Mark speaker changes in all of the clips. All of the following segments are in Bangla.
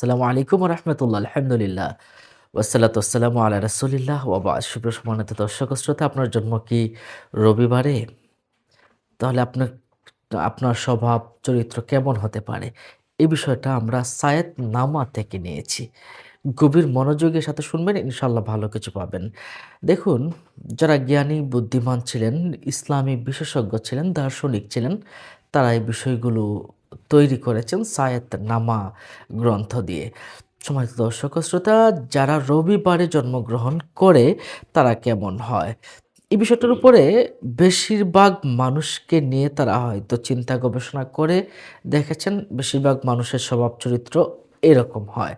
Speaker 1: আসসালামু আলাইকুম রহমতুল্লাহ আলহামদুলিল্লাহ। ওয়াসালাত আসসালামু আলা রাসুলিল্লাহ ওবা সুপ্রিয় সম্মানিত দর্শক শ্রোতা, আপনার জন্ম কি রবিবারে? তাহলে আপনার আপনার স্বভাব, চরিত্র কেমন হতে পারে? এই বিষয়টা আমরা সায়েদ নামা থেকে নিয়েছি। গভীর মনোযোগের সাথে শুনবেন ইনশাল্লাহ ভালো কিছু পাবেন। দেখুন, যারা জ্ঞানী, বুদ্ধিমান ছিলেন, ইসলামী বিশেষজ্ঞ ছিলেন, দার্শনিক ছিলেন, তারা এই বিষয়গুলো তৈরি করেছেন সায়েত নামা গ্রন্থ দিয়ে। সময় দর্শক শ্রোতা, যারা রবিবারে জন্মগ্রহণ করে, তারা কেমন হয়? এই বিষয়টার উপরে বেশিরভাগ মানুষকে নিয়ে তারা হয়তো চিন্তা গবেষণা করে দেখেছেন, বেশিরভাগ মানুষের স্বভাব চরিত্র এরকম হয়।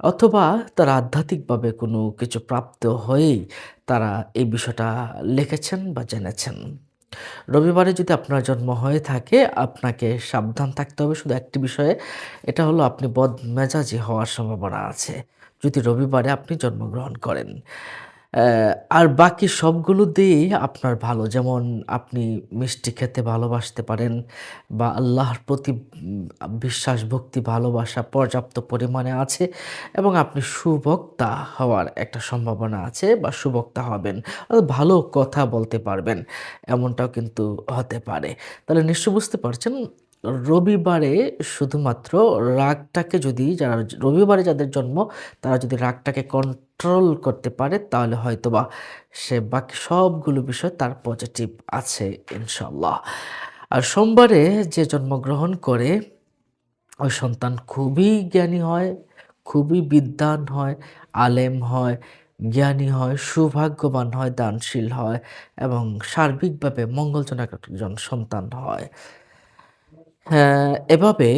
Speaker 1: অথবা তারা আধ্যাত্মিকভাবে কোনো কিছু প্রাপ্ত হয়েই তারা এই বিষয়টা লিখেছেন বা জেনেছেন। রবিবারে যদি আপনার জন্ম হয়ে থাকে, আপনাকে সাবধান থাকতে হবে। শুধু একটি বিষয়ে, এটা হলো আপনি বদমেজাজি হওয়ার সম্ভাবনা আছে। যদি রবিবারে আপনি জন্মগ্রহণ করেন। আর বাকি সবগুলো দিয়েই আপনার ভালো। যেমন আপনি মিষ্টি খেতে ভালোবাসতে পারেন বা আল্লাহর প্রতি বিশ্বাস, ভক্তি, ভালোবাসা পর্যাপ্ত পরিমাণে আছে এবং আপনি সুবক্তা হওয়ার একটা সম্ভাবনা আছে বা সুবক্তা হবেন। ভালো কথা বলতে পারবেন, এমনটাও কিন্তু হতে পারে। তাহলে নিশ্চয় বুঝতে পারছেন রবিবারে শুধুমাত্র রাগটাকে যদি যারা রবিবারে যাদের জন্ম, তারা যদি রাগটাকে কন্ট্রোল করতে পারে, তাহলে হয়তো বা সে বাকি সবগুলো বিষয় তার পজিটিভ আছে ইনশাল্লাহ আর সোমবারে যে জন্মগ্রহণ করে, ওই সন্তান খুবই জ্ঞানী হয়, খুবই বিদ্বান হয়, আলেম হয়, জ্ঞানী হয়, সৌভাগ্যবান হয়, দানশীল হয় এবং সার্বিকভাবে মঙ্গলজনক একজন সন্তান হয়। হ্যাঁ, এভাবে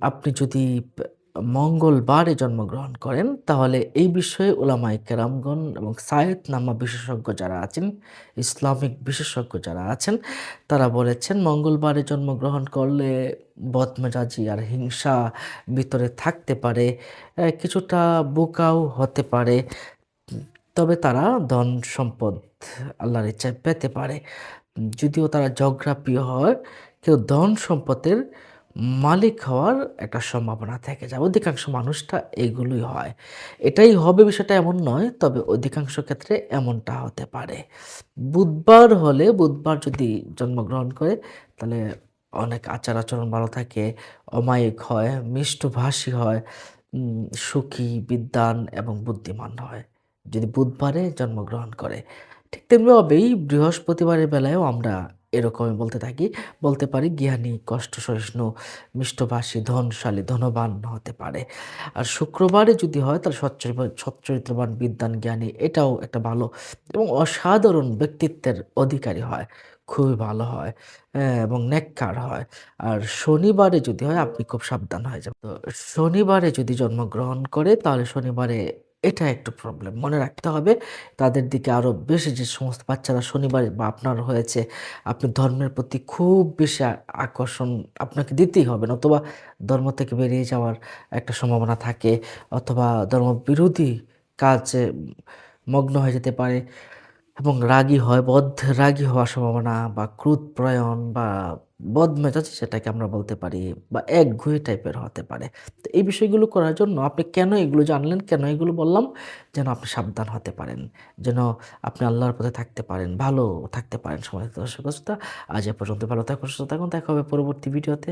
Speaker 1: আপনি যদি মঙ্গলবারে জন্মগ্রহণ করেন, তাহলে এই বিষয়ে উলামায়ে কেরামগণ এবং সায়েতনামা বিশেষজ্ঞ যারা আছেন, ইসলামিক বিশেষজ্ঞ যারা আছেন, তারা বলেছেন মঙ্গলবারে জন্মগ্রহণ করলে বদমেজাজি আর হিংসা ভিতরে থাকতে পারে, কিছুটা বোকাও হতে পারে। তবে তারা ধন সম্পদ আল্লাহর ইচ্ছায় পেতে পারে। যদিও তারা ঝগড়াপ্রিয় হয়, কেউ ধন সম্পদের মালিক হওয়ার একটা সম্ভাবনা থেকে যায়। অধিকাংশ মানুষটা এগুলোই হয়। এটাই হবে বিষয়টা এমন নয়, তবে অধিকাংশ ক্ষেত্রে এমনটা হতে পারে। বুধবার হলে বুধবার যদি জন্মগ্রহণ করে তাহলে অনেক আচার-আচরণ ভালো থাকে, অমায়িক হয়, মিষ্টভাষী হয়, সুখী, বিদ্বান এবং বুদ্ধিমান হয়। যদি বুধবারে জন্মগ্রহণ করে। ঠিক তেমনিভাবেই বৃহস্পতিবারের বেলায়ও আমরা এরকমই বলতে থাকি। বলতে পারি জ্ঞানী, কষ্ট সহিষ্ণু, মিষ্টভাষী, ধনশালী, ধনবান হতে পারে। আর শুক্রবারে যদি হয় তাহলে সচ্চরিত্র সচ্চরিত্রবান, বিদ্বান, জ্ঞানী এটাও একটা ভালো এবং অসাধারণ ব্যক্তিত্বের অধিকারী হয়। খুবই ভালো হয় হ্যাঁ, এবং নেককার হয়। আর শনিবারে যদি হয় আপনি খুব সাবধান হয়ে যাবেন। তো শনিবারে যদি জন্মগ্রহণ করে তাহলে শনিবারে এটা একটু প্রবলেম। মনে রাখতে হবে তাদের দিকে আরও বেশি যে সমস্ত বাচ্চারা শনিবার বা আপনার হয়েছে, আপনি ধর্মের প্রতি খুব বেশি আকর্ষণ আপনাকে দিতেই হবে অথবা ধর্ম থেকে বেরিয়ে যাওয়ার একটা সম্ভাবনা থাকে অথবা ধর্মবিরোধী কাজে মগ্ন হয়ে যেতে পারে এবং রাগী হয়, বদরাগী হওয়ার সম্ভাবনা বা ক্রোধপ্রয়ণ বা বদমেজাজি সেটাকে আমরা বলতে পারি বা একগুঁয়ে টাইপের হতে পারে। তো এই বিষয়গুলো করার জন্য আপনি কেন এগুলো জানলেন, কেন এগুলো বললাম? যেন আপনি সাবধান হতে পারেন। যেন আপনি আল্লাহর পথে থাকতে পারেন, ভালো থাকতে পারেন। সম্মানিত দর্শক আজ এ পর্যন্ত ভালো থাকুন, সুস্থ থাকুন। দেখা হবে পরবর্তী ভিডিওতে।